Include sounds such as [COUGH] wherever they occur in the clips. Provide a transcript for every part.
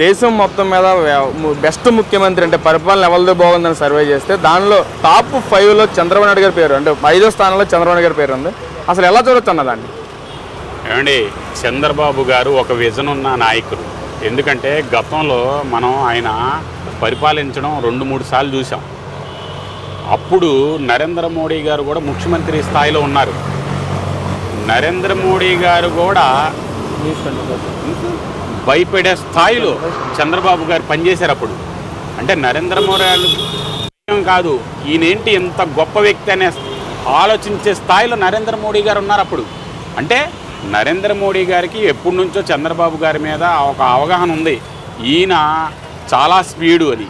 దేశం మొత్తం మీద బెస్ట్ ముఖ్యమంత్రి అంటే పరిపాలన ఎవరిదో బాగుందని సర్వే చేస్తే దానిలో టాప్ ఫైవ్లో చంద్రబాబు నాయుడు గారి పేరు అంటే ఐదో స్థానంలో చంద్రబాబు నాయుడు గారి పేరు ఉంది. అసలు ఎలా చూడొచ్చు అన్నదాన్ని ఏమండి చంద్రబాబు గారు ఒక విజన్ ఉన్న నాయకుడు. ఎందుకంటే గతంలో మనం ఆయన పరిపాలించడం రెండు మూడు సార్లు చూసాం అప్పుడు నరేంద్ర మోడీ గారు కూడా ముఖ్యమంత్రి స్థాయిలో ఉన్నారు. నరేంద్ర మోడీ గారు కూడా భయపడే స్థాయిలో చంద్రబాబు గారు పనిచేశారు అప్పుడు. అంటే నరేంద్ర మోడీ గారు కాదు ఈయనేంటి ఎంత గొప్ప వ్యక్తి అనే ఆలోచించే స్థాయిలో నరేంద్ర మోడీ గారు ఉన్నారు అప్పుడు. అంటే నరేంద్ర మోడీ గారికి ఎప్పటి నుంచో చంద్రబాబు గారి మీద ఒక అవగాహన ఉంది. ఈయన చాలా స్పీడు అని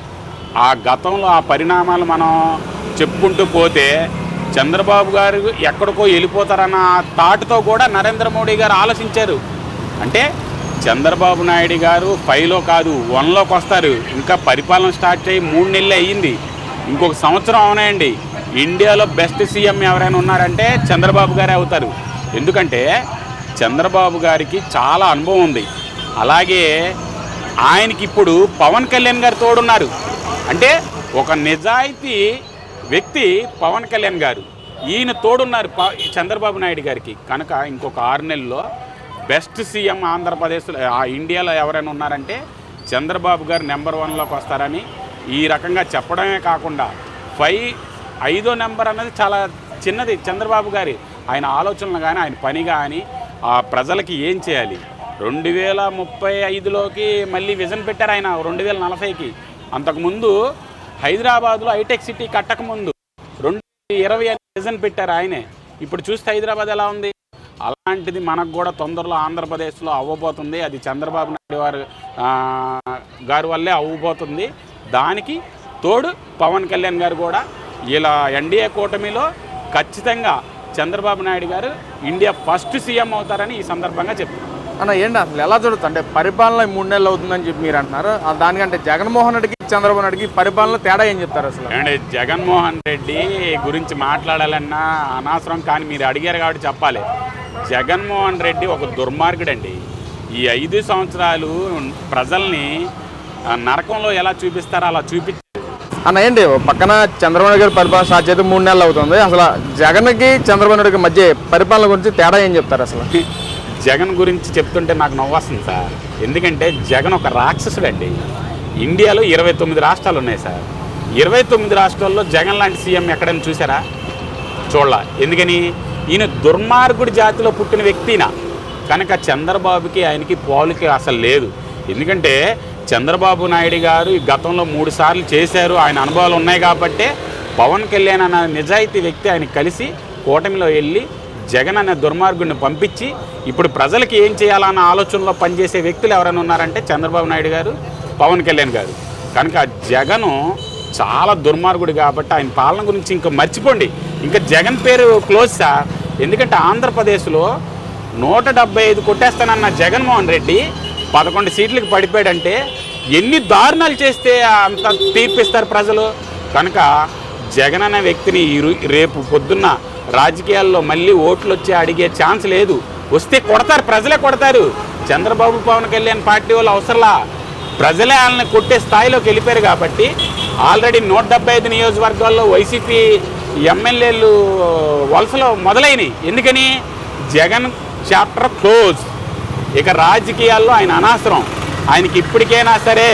ఆ గతంలో ఆ పరిణామాలు మనం చెప్పుకుంటూ పోతే చంద్రబాబు గారు ఎక్కడికో వెళ్ళిపోతారన్న థాట్తో కూడా నరేంద్ర మోడీ గారు ఆలోచించారు. అంటే చంద్రబాబు నాయుడు గారు ఫైవ్లో కాదు వన్లోకి వస్తారు. ఇంకా పరిపాలన స్టార్ట్ అయ్యి మూడు నెలలు అయ్యింది. ఇంకొక సంవత్సరం అవునాయండి ఇండియాలో బెస్ట్ సీఎం ఎవరైనా ఉన్నారంటే చంద్రబాబు గారే అవుతారు. ఎందుకంటే చంద్రబాబు గారికి చాలా అనుభవం ఉంది. అలాగే ఆయనకి ఇప్పుడు పవన్ కళ్యాణ్ గారు తోడున్నారు. అంటే ఒక నిజాయితీ వ్యక్తి పవన్ కళ్యాణ్ గారు. ఈయన తోడున్నారు ప- చంద్రబాబు నాయుడు గారికి. కనుక ఇంకొక ఆరు నెలల్లో బెస్ట్ సీఎం ఆంధ్రప్రదేశ్లో ఆ ఇండియాలో ఎవరైనా ఉన్నారంటే చంద్రబాబు గారు నెంబర్ వన్లోకి వస్తారని ఈ రకంగా చెప్పడమే కాకుండా ఫైవ్ ఐదో నెంబర్ అన్నది చాలా చిన్నది చంద్రబాబు గారి ఆయన ఆలోచనలు కానీ ఆయన పని కానీ ఆ ప్రజలకి ఏం చేయాలి? రెండు వేల ముప్పై ఐదులోకి మళ్ళీ విజన్ పెట్టారు ఆయన రెండు వేల నలభైకి అంతకుముందు హైదరాబాద్లో హైటెక్ సిటీ కట్టకముందు రెండు ఇరవై విజన్ పెట్టారు ఆయనే. ఇప్పుడు చూస్తే హైదరాబాద్ ఎలా ఉంది? అలాంటిది మనకు కూడా తొందరలో ఆంధ్రప్రదేశ్లో అవ్వబోతుంది. అది చంద్రబాబు నాయుడు వారు గారి వల్లే అవ్వబోతుంది. దానికి తోడు పవన్ కళ్యాణ్ గారు కూడా ఇలా ఎన్డీఏ కూటమిలో ఖచ్చితంగా చంద్రబాబు నాయుడు గారు ఇండియా ఫస్ట్ సీఎం అవుతారని ఈ సందర్భంగా చెప్తున్నారు. అన్న ఏంటి అసలు ఎలా చూడొచ్చు అంటే పరిపాలన మూడు నెలలు అవుతుందని చెప్పి మీరు అంటున్నారు. దానికంటే జగన్మోహన్ రెడ్డికి చంద్రబాబు నాయుడుకి పరిపాలన తేడా ఏం చెప్తారు అసలు? ఏమంటే జగన్మోహన్ రెడ్డి గురించి మాట్లాడాలన్నా అనవసరం కానీ మీరు అడిగారు కాబట్టి చెప్పాలి. జగన్మోహన్ రెడ్డి ఒక దుర్మార్గుడండి. ఈ ఐదు సంవత్సరాలు ప్రజల్ని నరకంలో ఎలా చూపిస్తారో అలా చూపి అన్న ఏంటి? పక్కన చంద్రబాబు గారి పరిపాలన స్టార్ట్ చేస్తే మూడు నెలలు అవుతుంది. అసలు జగన్కి చంద్రబాబు నాయుడుకి మధ్య పరిపాలన గురించి తేడా ఏం చెప్తారు అసలు? [LAUGHS] జగన్ గురించి చెప్తుంటే నాకు నవ్వొస్తుంది సార్. ఎందుకంటే జగన్ ఒక రాక్షసుడండి. ఇండియాలో ఇరవై తొమ్మిది రాష్ట్రాలు ఉన్నాయి సార్. ఇరవై తొమ్మిది రాష్ట్రాల్లో జగన్ లాంటి సీఎం ఎక్కడైనా చూసారా? చూడాల. ఎందుకని? ఈయన దుర్మార్గుడి జాతిలో పుట్టిన వ్యక్తిన. కనుక చంద్రబాబుకి ఆయనకి పోలిక అసలు లేదు. ఎందుకంటే చంద్రబాబు నాయుడు గారు ఈ గతంలో మూడు సార్లు చేశారు. ఆయన అనుభవాలు ఉన్నాయి కాబట్టే పవన్ కళ్యాణ్ అన్న నిజాయితీ వ్యక్తి ఆయన కలిసి కూటమిలో వెళ్ళి జగన్ అనే దుర్మార్గుడిని పంపించి ఇప్పుడు ప్రజలకి ఏం చేయాలన్న ఆలోచనలో పనిచేసే వ్యక్తులు ఎవరైనా ఉన్నారంటే చంద్రబాబు నాయుడు గారు పవన్ కళ్యాణ్ గారు. కనుక జగను చాలా దుర్మార్గుడు కాబట్టి ఆయన పాలన గురించి ఇంకా మర్చిపోండి. ఇంకా జగన్ పేరు క్లోజ్ సార్. ఎందుకంటే ఆంధ్రప్రదేశ్లో నూట డెబ్బై ఐదు కొట్టేస్తానన్న జగన్మోహన్ రెడ్డి పదకొండు సీట్లకు పడిపోయాడంటే ఎన్ని దారుణాలు చేస్తే అంత తీర్పిస్తారు ప్రజలు? కనుక జగన్ అనే వ్యక్తిని రేపు పొద్దున్న రాజకీయాల్లో మళ్ళీ ఓట్లు వచ్చి అడిగే ఛాన్స్ లేదు. వస్తే కొడతారు ప్రజలే కొడతారు. చంద్రబాబు పవన్ కళ్యాణ్ పార్టీ వాళ్ళు అవసరంలా ప్రజలే వాళ్ళని కొట్టే స్థాయిలోకి వెళ్ళిపోయారు కాబట్టి ఆల్రెడీ నూట డెబ్బై ఐదు నియోజకవర్గాల్లో వైసీపీ ఎమ్మెల్యేలు వలసలో మొదలైనవి. ఎందుకని? Jagan chapter close. ఇక రాజకీయాల్లో ఆయన అనవసరం. ఆయనకి ఇప్పటికైనా సరే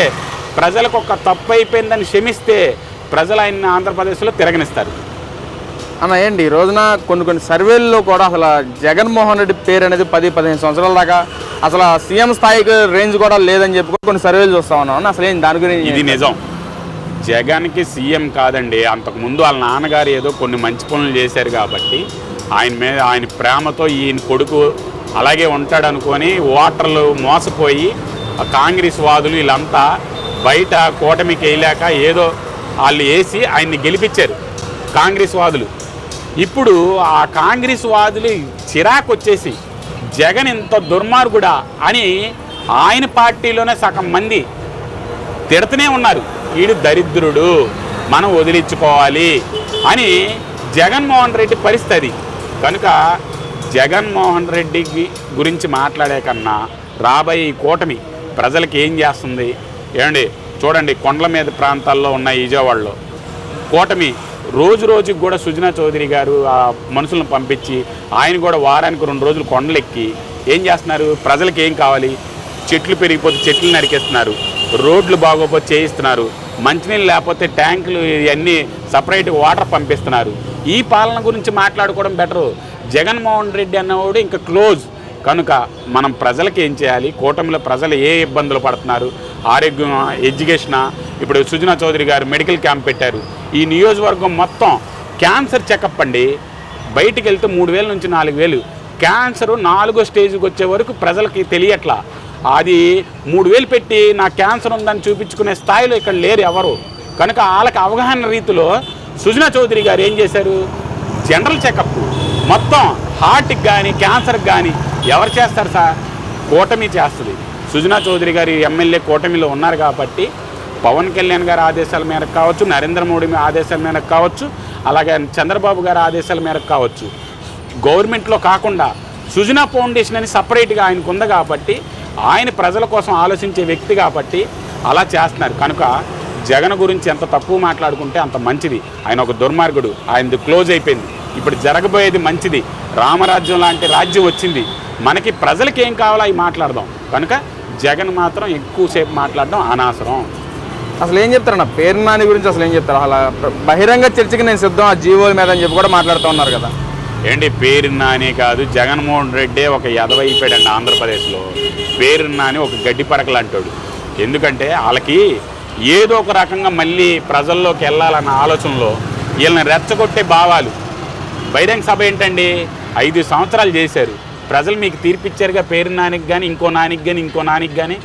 ప్రజలకు ఒక తప్పు అయిపోయిందని క్షమిస్తే ప్రజలు ఆయన ఆంధ్రప్రదేశ్లో తిరగనిస్తారు. అన్న ఏంటి? ఈ రోజున కొన్ని కొన్ని సర్వేల్లో కూడా అసలు జగన్మోహన్ రెడ్డి పేరు అనేది పది పదిహేను సంవత్సరాల దాకా అసలు సీఎం స్థాయికి రేంజ్ కూడా లేదని చెప్పి కూడా కొన్ని సర్వేలు చూస్తా ఉన్నాం. అసలు ఏంటి దాని గురించి? ఇది నిజం. జగన్కి సీఎం కాదండి. అంతకుముందు వాళ్ళ నాన్నగారు ఏదో కొన్ని మంచి పనులు చేశారు కాబట్టి ఆయన మీద ఆయన ప్రేమతో ఈయన కొడుకు అలాగే ఉంటాడనుకొని ఓటర్లు మోసపోయి ఆ కాంగ్రెస్ వాదులు వీళ్ళంతా బయట కూటమికి వేయలేక ఏదో వాళ్ళు వేసి ఆయన్ని గెలిపించారు కాంగ్రెస్ వాదులు. ఇప్పుడు ఆ కాంగ్రెస్ వాదులు చిరాకు వచ్చేసి జగన్ ఇంత దుర్మార్గుడా అని ఆయన పార్టీలోనే సగం మంది తిడుతూనే ఉన్నారు. ఈడు దరిద్రుడు. మనం వదిలించుకోవాలి అని జగన్మోహన్ రెడ్డి పరిస్థితి. కనుక జగన్మోహన్ రెడ్డి గురించి మాట్లాడే కన్నా రాబోయే ఈ కూటమి ప్రజలకి ఏం చేస్తుంది? ఏమండి చూడండి కొండల మీద ప్రాంతాల్లో ఉన్న విజయవాడలో కూటమి రోజు రోజుకి కూడా సుజనా చౌదరి గారు ఆ మనుషులను పంపించి ఆయన కూడా వారానికి రెండు రోజులు కొండలెక్కి ఏం చేస్తున్నారు? ప్రజలకు ఏం కావాలి? చెట్లు పెరిగిపోతే చెట్లు నరికేస్తున్నారు. రోడ్లు బాగోపోతే చేయిస్తున్నారు. మంచినీళ్ళు లేకపోతే ట్యాంకులు ఇవన్నీ సపరేట్ వాటర్ పంపిస్తున్నారు. ఈ పాలన గురించి మాట్లాడుకోవడం బెటరు జగన్మోహన్ రెడ్డి అన్నవాడు ఇంకా క్లోజ్ కనుక మనం ప్రజలకు ఏం చేయాలి? కూటమిలో ప్రజలు ఏ ఇబ్బందులు పడుతున్నారు? ఆరోగ్యం ఎడ్యుకేషన్ ఇప్పుడు సుజనా చౌదరి గారు మెడికల్ క్యాంప్ పెట్టారు. ఈ నియోజకవర్గం మొత్తం క్యాన్సర్ చెకప్ అండి. బయటికి వెళ్తే మూడు వేల నుంచి నాలుగు వేలు. క్యాన్సర్ నాలుగో స్టేజ్కి వచ్చే వరకు ప్రజలకి తెలియట్లా. అది మూడు వేలు పెట్టి నా క్యాన్సర్ ఉందని చూపించుకునే స్థాయిలో ఇక్కడ లేరు ఎవరు. కనుక వాళ్ళకి అవగాహన రీతిలో సుజనా చౌదరి గారు ఏం చేశారు? General checkup. మొత్తం హార్ట్కి కానీ క్యాన్సర్కి కానీ ఎవరు చేస్తారు సార్? కూటమి చేస్తుంది. సుజనా చౌదరి గారి ఎమ్మెల్యే కూటమిలో ఉన్నారు కాబట్టి పవన్ కళ్యాణ్ గారి ఆదేశాల మేరకు కావచ్చు నరేంద్ర మోడీ ఆదేశాల మేరకు కావచ్చు అలాగే చంద్రబాబు గారి ఆదేశాల మేరకు కావచ్చు. గవర్నమెంట్లో కాకుండా సుజనా ఫౌండేషన్ అని సపరేట్గా ఆయనకు ఉంది కాబట్టి ఆయన ప్రజల కోసం ఆలోచించే వ్యక్తి కాబట్టి అలా చేస్తున్నారు. కనుక జగన్ గురించి ఎంత తక్కువ మాట్లాడుకుంటే అంత మంచిది. ఆయన ఒక దుర్మార్గుడు. ఆయనది క్లోజ్ అయిపోయింది. ఇప్పుడు జరగబోయేది మంచిది. రామరాజ్యం లాంటి రాజ్యం వచ్చింది. మనకి ప్రజలకి ఏం కావాలో అవి మాట్లాడదాం. కనుక జగన్ మాత్రం ఎక్కువసేపు మాట్లాడడం అనవసరం అసలు ఏం చెప్తారన్న? పేరు నాని గురించి అసలు ఏం చెప్తారు? అలా బహిరంగ చర్చకి నేను సిద్ధం. ఆ జీవోల మీద అని చెప్పి కూడా మాట్లాడుతూ ఉన్నారు కదా. ఏంటి? పేరు నాని కాదు జగన్మోహన్ రెడ్డి ఒక ఎదవ అయిపోయాడండి ఆంధ్రప్రదేశ్లో. పేరు నాని ఒక గడ్డి పరకలు అంటాడు ఎందుకంటే వాళ్ళకి ఏదో ఒక రకంగా మళ్ళీ ప్రజల్లోకి వెళ్ళాలన్న ఆలోచనలో వీళ్ళని రెచ్చగొట్టే భావాలు. బహిరంగ సభ ఏంటండి? ఐదు సంవత్సరాలు చేశారు. ప్రజలు మీకు తీర్పిచ్చారుగా పేరు నానికి కానీ ఇంకో నానికి కానీ ఇంకో నానికి కానీ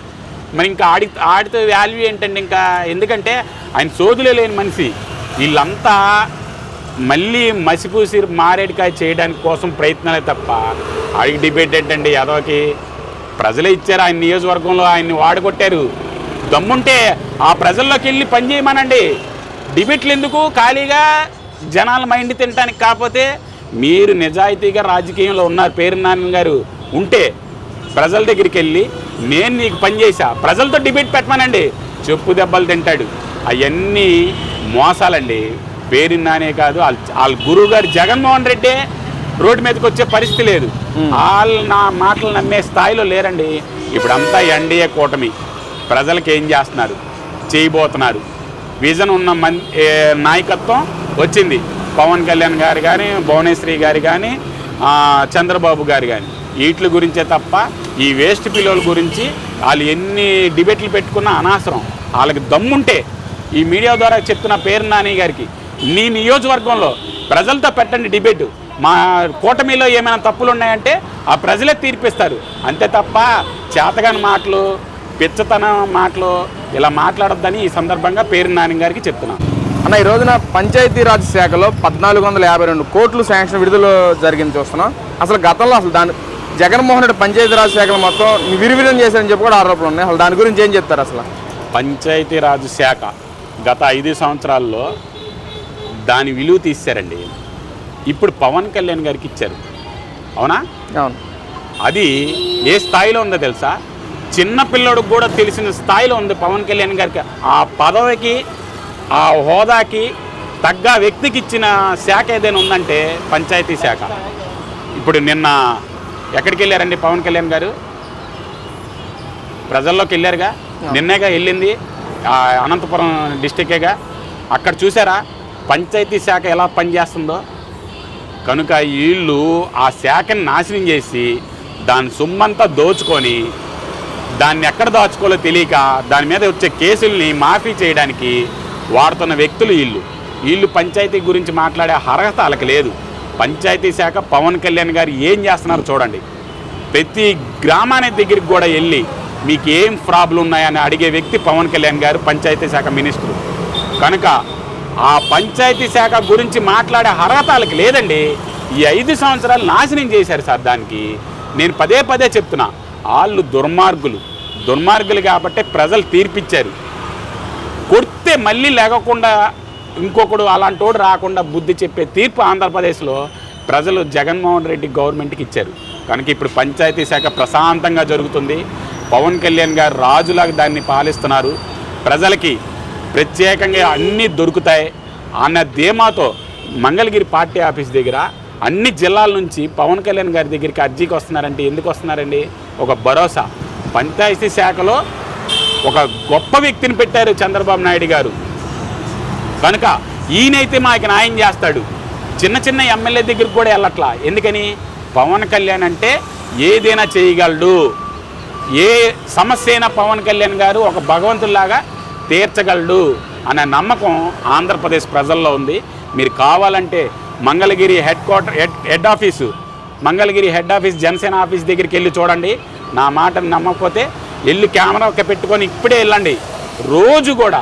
మరి ఇంకా ఆడి ఆడితే వాల్యూ ఏంటండి ఇంకా? ఎందుకంటే ఆయన సోదులే లేని మనిషి. వీళ్ళంతా మళ్ళీ మసిపూసి మారేడుకాయ చేయడానికి కోసం ప్రయత్నాలే తప్ప ఆడికి డిబేట్ ఏంటండి యాదవకి? ప్రజలే ఇచ్చారు ఆయన నియోజకవర్గంలో ఆయన్ని వాడగొట్టారు. దమ్ముంటే ఆ ప్రజల్లోకి వెళ్ళి పని చేయమనండి. డిబేట్లు ఎందుకు? ఖాళీగా జనాల మైండ్ తినడానికి కాకపోతే మీరు నిజాయితీగా రాజకీయంలో ఉన్నారు పేరు నాన్న గారు. ఉంటే ప్రజల దగ్గరికి వెళ్ళి నేను నీకు పనిచేసా ప్రజలతో డిబేట్ పెట్టమనండి. చెప్పు దెబ్బలు తింటాడు. అవన్నీ మోసాలండి. పేరు నానే కాదు. వాళ్ళ వాళ్ళ గురువు గారు జగన్మోహన్ రెడ్డి రోడ్డు మీదకి వచ్చే పరిస్థితి లేదు. వాళ్ళు నా మాటలు నమ్మే స్థాయిలో లేరండి. ఇప్పుడు అంతా ఎన్డీఏ కూటమి. ప్రజలకు ఏం చేస్తున్నారు? చేయబోతున్నారు. విజన్ ఉన్న మన్ నాయకత్వం వచ్చింది. పవన్ కళ్యాణ్ గారు కానీ భువనేశ్వరి గారు కానీ చంద్రబాబు గారు కానీ వీటి గురించే తప్ప ఈ వేస్ట్ పిల్లల గురించి వాళ్ళు ఎన్ని డిబేట్లు పెట్టుకున్నా అనవసరం వాళ్ళకి దమ్ముంటే ఈ మీడియా ద్వారా చెప్తున్న పేరు నాని గారికి నీ నియోజకవర్గంలో ప్రజలతో పెట్టండి డిబేటు. మా కూటమిలో ఏమైనా తప్పులు ఉన్నాయంటే ఆ ప్రజలే తీర్పిస్తారు. అంతే తప్ప చేతగాని మాటలు పిచ్చతనం మాటలు ఇలా మాట్లాడొద్దని ఈ సందర్భంగా పేరు నాని గారికి చెప్తున్నాను అన్న ఈ రోజున పంచాయతీరాజ్ శాఖలో పద్నాలుగు వందల యాభై రెండు కోట్లు శాంక్షన్ విడుదల జరిగింది చూస్తున్నాం. అసలు గతంలో అసలు దాని జగన్మోహన్ రెడ్డి పంచాయతీరాజ్ శాఖలు మొత్తం విరివిరం చేశారని చెప్పి కూడా ఆరోపణలు ఉన్నాయి. అసలు దాని గురించి ఏం చెప్తారు అసలు? పంచాయతీరాజ్ శాఖ గత ఐదు సంవత్సరాల్లో దాని విలువ తీశారండి. ఇప్పుడు పవన్ కళ్యాణ్ గారికి ఇచ్చారు. అవునా? అవును. అది ఏ స్థాయిలో ఉందో తెలుసా? చిన్న పిల్లడికి కూడా తెలిసిన స్థాయిలో ఉంది పవన్ కళ్యాణ్ గారికి. ఆ పదవికి ఆ హోదాకి తగ్గ వ్యక్తికి ఇచ్చిన శాఖ ఏదైనా ఉందంటే పంచాయతీ శాఖ. ఇప్పుడు నిన్న ఎక్కడికి వెళ్ళారండి పవన్ కళ్యాణ్ గారు? ప్రజల్లోకి వెళ్ళారుగా? నిన్నేగా వెళ్ళింది? ఆ అనంతపురం డిస్టికేగా అక్కడ చూసారా? పంచాయతీ శాఖ ఎలా పనిచేస్తుందో? కనుక వీళ్ళు ఆ శాఖని నాశనం చేసి దాని సొమ్మంతా దోచుకొని దాన్ని ఎక్కడ దాచుకోవాలో తెలియక దాని మీద వచ్చే కేసుల్ని మాఫీ చేయడానికి వాడుతున్న వ్యక్తులు వీళ్ళు వీళ్ళు పంచాయతీ గురించి మాట్లాడే అర్హత వాళ్ళకి లేదు. పంచాయతీ శాఖ పవన్ కళ్యాణ్ గారు ఏం చేస్తున్నారో చూడండి. ప్రతి గ్రామానికి దగ్గరికి కూడా వెళ్ళి మీకు ఏం ప్రాబ్లం ఉన్నాయని అడిగే వ్యక్తి పవన్ కళ్యాణ్ గారు పంచాయతీ శాఖ మినిస్టర్. కనుక ఆ పంచాయతీ శాఖ గురించి మాట్లాడే అర్హత లేదండి. ఈ ఐదు సంవత్సరాలు నాశనం చేశారు సార్ దానికి. నేను పదే పదే చెప్తున్నా వాళ్ళు దుర్మార్గులు. దుర్మార్గులు కాబట్టి ప్రజలు తీర్పిచ్చారు. కొడితే మళ్ళీ లేకుండా ఇంకొకడు అలాంటోడు రాకుండా బుద్ధి చెప్పే తీర్పు ఆంధ్రప్రదేశ్లో ప్రజలు జగన్మోహన్ రెడ్డి గవర్నమెంట్కి ఇచ్చారు. కనుక ఇప్పుడు పంచాయతీ శాఖ ప్రశాంతంగా జరుగుతుంది. పవన్ కళ్యాణ్ గారు రాజులాగా దాన్ని పాలిస్తున్నారు. ప్రజలకి ప్రత్యేకంగా అన్నీ దొరుకుతాయి అన్న ధీమాతో మంగళగిరి పార్టీ ఆఫీస్ దగ్గర అన్ని జిల్లాల నుంచి పవన్ కళ్యాణ్ గారి దగ్గరికి అర్జీకి వస్తున్నారంటే ఎందుకు వస్తున్నారండి? ఒక భరోసా. పంచాయతీ శాఖలో ఒక గొప్ప వ్యక్తిని పెట్టారు చంద్రబాబు నాయుడు గారు. కనుక ఈయనైతే మాకు న్యాయం చేస్తాడు. చిన్న చిన్న ఎమ్మెల్యే దగ్గరికి కూడా వెళ్ళట్లా. ఎందుకని? పవన్ కళ్యాణ్ అంటే ఏదైనా చేయగలడు. ఏ సమస్య అయినా పవన్ కళ్యాణ్ గారు ఒక భగవంతుల్లాగా తీర్చగలడు అనే నమ్మకం ఆంధ్రప్రదేశ్ ప్రజల్లో ఉంది. మీరు కావాలంటే Mangalagiri head quarter head head office Mangalagiri head office Janasena office దగ్గరికి వెళ్ళి చూడండి. నా మాటను నమ్మకపోతే వెళ్ళి కెమెరా ఒక పెట్టుకొని ఇప్పుడే వెళ్ళండి. రోజు కూడా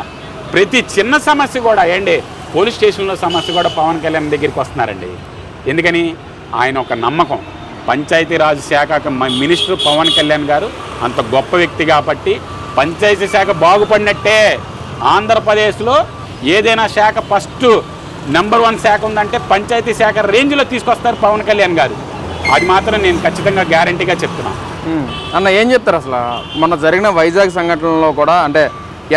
ప్రతి చిన్న సమస్య కూడా ఏంటి? పోలీస్ స్టేషన్లో సమస్య కూడా పవన్ కళ్యాణ్ దగ్గరికి వస్తున్నారండి. ఎందుకని? ఆయన ఒక నమ్మకం. పంచాయతీరాజ్ శాఖకు మినిస్టర్ పవన్ కళ్యాణ్ గారు అంత గొప్ప వ్యక్తి కాబట్టి పంచాయతీ శాఖ బాగుపడినట్టే ఆంధ్రప్రదేశ్లో ఏదైనా శాఖ ఫస్ట్ నెంబర్ వన్ శాఖ ఉందంటే పంచాయతీ శాఖ రేంజ్లో తీసుకొస్తారు పవన్ కళ్యాణ్ గారు. అది మాత్రం నేను ఖచ్చితంగా గ్యారంటీగా చెప్తున్నాను అన్న ఏం చెప్తారు అసలు? మొన్న జరిగిన వైజాగ్ సంఘటనలో కూడా అంటే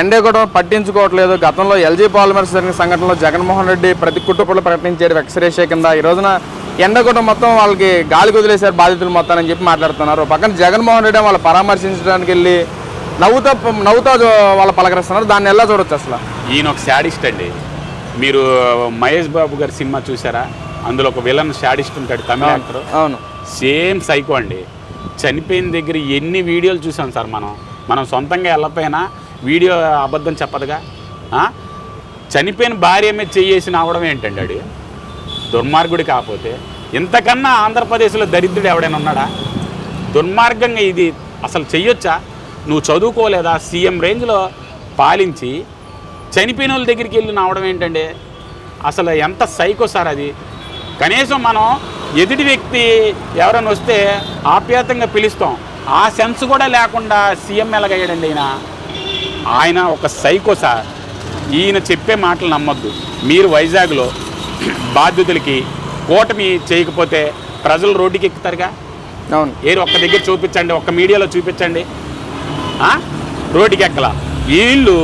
ఎండే కూడా పట్టించుకోవట్లేదు. గతంలో ఎల్జీ పాలిమర్స్ జరిగిన సంఘటనలో జగన్మోహన్ రెడ్డి ప్రతి కుటుంబంలో ప్రకటించారు ఎక్స్రేషే కింద ఈ రోజున ఎండగొట్టం మొత్తం వాళ్ళకి గాలి కుదిలేశారు బాధితులు మొత్తం అని చెప్పి మాట్లాడుతున్నారు. పక్కన జగన్మోహన్ రెడ్డి వాళ్ళు పరామర్శించడానికి వెళ్ళి నవ్వుతా నవ్వుతా వాళ్ళ పలకరిస్తున్నారు. దాన్ని ఎలా చూడొచ్చు అసలు? ఈయన ఒక శాడిస్ట్ అండి. మీరు మహేష్ బాబు గారి సినిమా చూసారా? అందులో ఒక విలన్ శాడిస్ట్ ఉంటాడు తమిళ యాక్టర్. అవును. సేమ్ సైకో అండి. చనిపోయిన దగ్గర ఎన్ని వీడియోలు చూసాం సార్ మనం? మనం సొంతంగా వెళ్ళకపోయినా వీడియో అబద్ధం చెప్పదుగా? చనిపోయిన భార్య మీద చెయ్యేసిన అవడం ఏంటండి అడి దుర్మార్గుడు కాకపోతే. ఇంతకన్నా ఆంధ్రప్రదేశ్లో దరిద్రుడు ఎవడైనా ఉన్నాడా? దుర్మార్గంగా ఇది అసలు చెయ్యొచ్చా? నువ్వు చదువుకోలేదా? సీఎం రేంజ్లో పాలించి చనిపోయిన వాళ్ళ దగ్గరికి వెళ్ళి నావడం ఏంటండి? అసలు ఎంత సైకో సార్ అది? కనీసం మనం ఎదుటి వ్యక్తి ఎవరైనా వస్తే ఆప్యాతంగా పిలుస్తాం. ఆ సెన్స్ కూడా లేకుండా సీఎం ఎలాగయ్యాడండి ఈయన? ఆయన ఒక సైకో సార్. ఈయన చెప్పే మాటలు నమ్మొద్దు. మీరు వైజాగ్లో బాధ్యతలకి కూటమి చేయకపోతే ప్రజలు రోడ్డుకి ఎక్కుతారుగా అవును. ఏరు ఒక్క దగ్గర చూపించండి ఒక్క మీడియాలో చూపించండి? రోడ్డుకి ఎక్కల. వీళ్ళు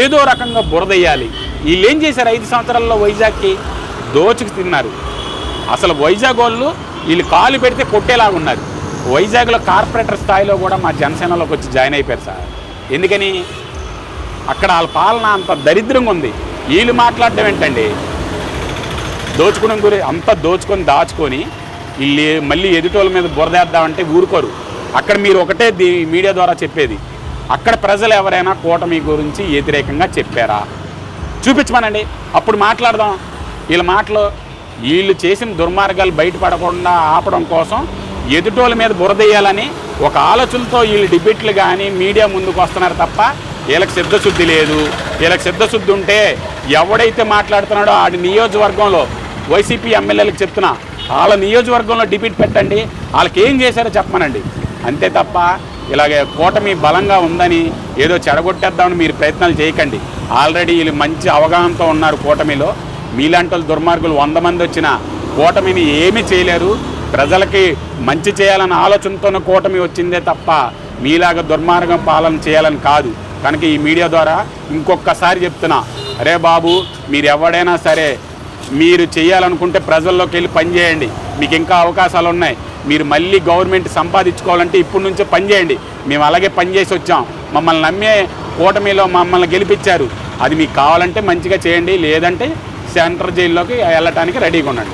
ఏదో రకంగా బురదయ్యాలి. వీళ్ళు ఏం చేశారు ఐదు సంవత్సరాల్లో వైజాగ్కి? దోచుకు తిన్నారు. అసలు వైజాగ్ వాళ్ళు వీళ్ళు కాలు పెడితే కొట్టేలాగా ఉన్నారు వైజాగ్లో కార్పొరేటర్ స్థాయిలో కూడా మా జనసేనలోకి వచ్చి జాయిన్ అయిపోయారు సార్. ఎందుకని? అక్కడ వాళ్ళ పాలన అంత దరిద్రంగా ఉంది. వీళ్ళు మాట్లాడడం ఏంటండి? దోచుకోవడం గురి అంతా దోచుకొని దాచుకొని వీళ్ళు మళ్ళీ ఎదుటోళ్ళ మీద బురదేద్దామంటే ఊరుకోరు. అక్కడ మీరు ఒకటే మీడియా ద్వారా చెప్పేది. అక్కడ ప్రజలు ఎవరైనా కూటమి గురించి వ్యతిరేకంగా చెప్పారా? చూపించమనండి. అప్పుడు మాట్లాడదాం. వీళ్ళ మాటలు వీళ్ళు చేసిన దుర్మార్గాలు బయటపడకుండా ఆపడం కోసం ఎదుటోళ్ళ మీద బురదేయాలని ఒక ఆలోచనతో వీళ్ళు డిబేట్లు కానీ మీడియా ముందుకు వస్తున్నారు తప్ప వీళ్ళకి సిద్ధశుద్ధి లేదు. వీళ్ళకి సిద్ధశుద్ధి ఉంటే ఎవడైతే మాట్లాడుతున్నాడో ఆడి నియోజకవర్గంలో వైసీపీ ఎమ్మెల్యేలకు చెప్తున్నా వాళ్ళ నియోజకవర్గంలో డిబేట్ పెట్టండి. వాళ్ళకి ఏం చేశారో చెప్పమనండి. అంతే తప్ప ఇలాగే కూటమి బలంగా ఉందని ఏదో చెడగొట్టేద్దామని మీరు ప్రయత్నాలు చేయకండి. ఆల్రెడీ వీళ్ళు మంచి అవగాహనతో ఉన్నారు కూటమిలో. మీలాంటి దుర్మార్గులు వంద మంది వచ్చిన కూటమిని ఏమీ చేయలేరు. ప్రజలకి మంచి చేయాలన్న ఆలోచనతోనే కూటమి వచ్చిందే తప్ప మీలాగా దుర్మార్గం పాలన చేయాలని కాదు. కనుక ఈ మీడియా ద్వారా ఇంకొకసారి చెప్తున్నా అరే బాబు మీరు ఎవడైనా సరే మీరు చేయాలనుకుంటే ప్రజల్లోకి వెళ్ళి పనిచేయండి మీకు ఇంకా అవకాశాలు ఉన్నాయి మీరు మళ్ళీ గవర్నమెంట్ సంపాదించుకోవాలంటే ఇప్పటి నుంచే పనిచేయండి మేము అలాగే పనిచేసి వచ్చాం. మమ్మల్ని నమ్మే కూటమిలో మమ్మల్ని గెలిపించారు. అది మీకు కావాలంటే మంచిగా చేయండి. లేదంటే సెంట్రల్ జైల్లోకి వెళ్ళటానికి రెడీగా ఉండండి.